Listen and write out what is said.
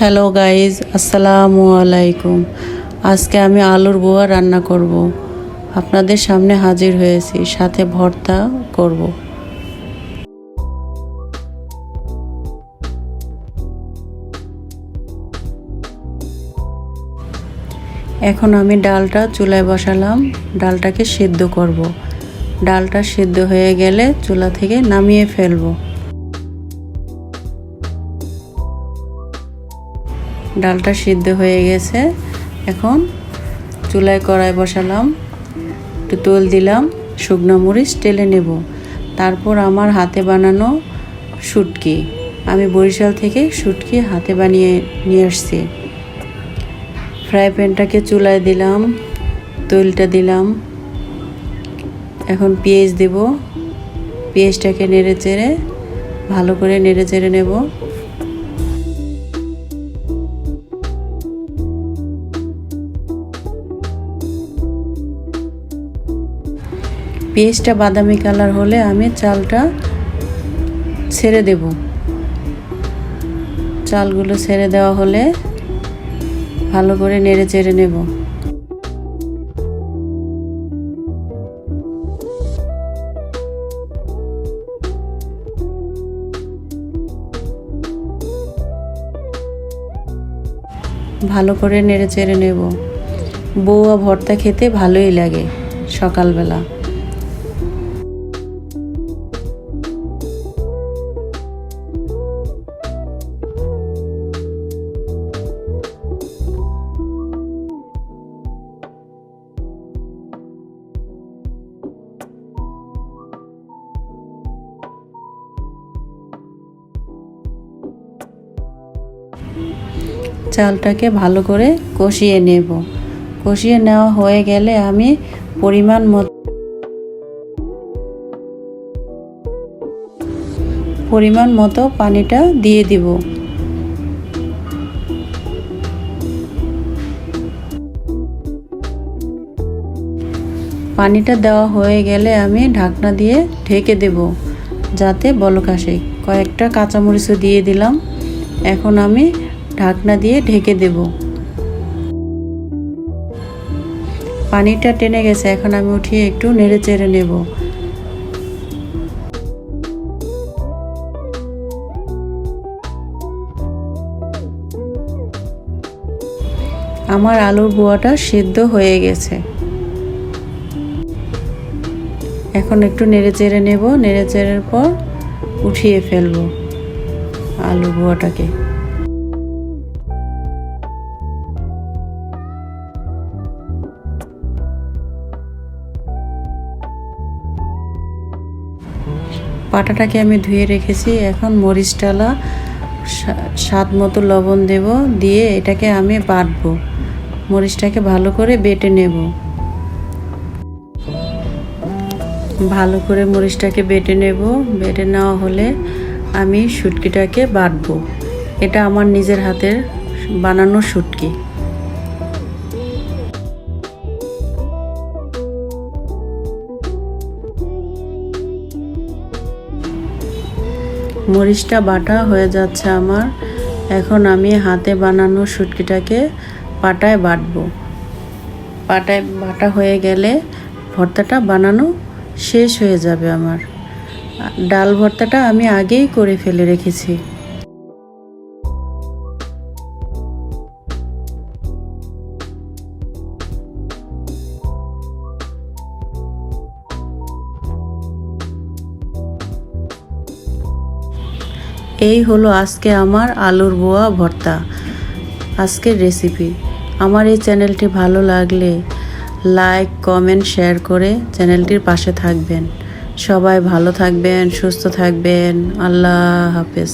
Hello guys আসসালামু আলাইকুম আজকে আমি আলুর বোয়া রান্না করব। আপনাদের সামনে হাজির হয়েছি। সাথে ভর্তা করব। এখন আমি ডালটা চুলায় বসালাম। ডালটাকে সেদ্ধ করব। ডালটা সেদ্ধ হয়ে গেলে চুলা থেকে নামিয়ে ফেলব। ডালটা সিদ্ধ হয়ে গেছে। এখন চুলায় কড়াই বসালাম, একটু তোল দিলাম, শুকনো মরিচ টেলে নেব। তারপর আমার হাতে বানানো শুটকি। আমি বরিশাল থেকে শুটকি হাতে বানিয়ে নিয়ে আসছি। ফ্রাই প্যানটাকে চুলায় দিলাম, তৈলটা দিলাম। এখন পেঁয়াজ দেব। পেঁয়াজটাকে নেড়ে চেড়ে ভালো করে নেড়ে চেড়ে নেব। পেঁয়াজটা বাদামি কালার হলে আমি চালটা ছেড়ে দেব। চালগুলো ছেড়ে দেওয়া হলে ভালো করে নেড়ে চেড়ে নেব। ভালো করে নেড়ে চেড়ে নেব। বউয়া ভর্তা খেতে ভালোই লাগে সকালবেলা। চালটাকে ভালো করে কষিয়ে নেব। কষিয়ে নেওয়া হয়ে গেলে আমি পরিমাণ মতো পরিমাণ মতো পানিটা দিয়ে দিব। পানিটা দেওয়া হয়ে গেলে আমি ঢাকনা দিয়ে ঢেকে দেব, যাতে বলক আসে। কয়েকটা কাঁচামরিচও দিয়ে দিলাম। এখন আমি ঢাকনা দিয়ে ঢেকে দেব। পানিটা টেনে গেছে, এখন আমি উঠিয়ে একটু নেড়ে চেড়ে নেব। আমার আলুর বোয়াটা সিদ্ধ হয়ে গেছে। এখন একটু নেড়ে চেড়ে নেব নেড়ে চেড়ের পর উঠিয়ে ফেলব আলু বোয়াটাকে পাটাটাকে আমি ধুয়ে রেখেছি। এখন মরিচ ডালা স্বাদ মতো লবণ দেব। দিয়ে এটাকে আমি বাটবো। মরিচটাকে ভালো করে বেটে নেব। ভালো করে মরিচটাকে বেটে নেব। বেটে নেওয়া হলে আমি শুটকিটাকে বাটবো। এটা আমার নিজের হাতের বানানো শুটকি। মরিচটা বাটা হয়ে যাচ্ছে আমার। এখন আমি হাতে বানানো শুটকিটাকে পাটায় বাটবো। পাটায় বাটা হয়ে গেলে ভর্তাটা বানানো শেষ হয়ে যাবে আমার। ডাল ভর্তাটা আমি আগেই করে ফেলে রেখেছি। এই হলো আজকে আমার আলুর বোয়া ভর্তা। আজকের রেসিপি আমার এই চ্যানেলটি ভালো লাগলে লাইক কমেন্ট শেয়ার করে চ্যানেলটির পাশে থাকবেন। সবাই ভালো থাকবেন, সুস্থ থাকবেন। আল্লাহ হাফেজ।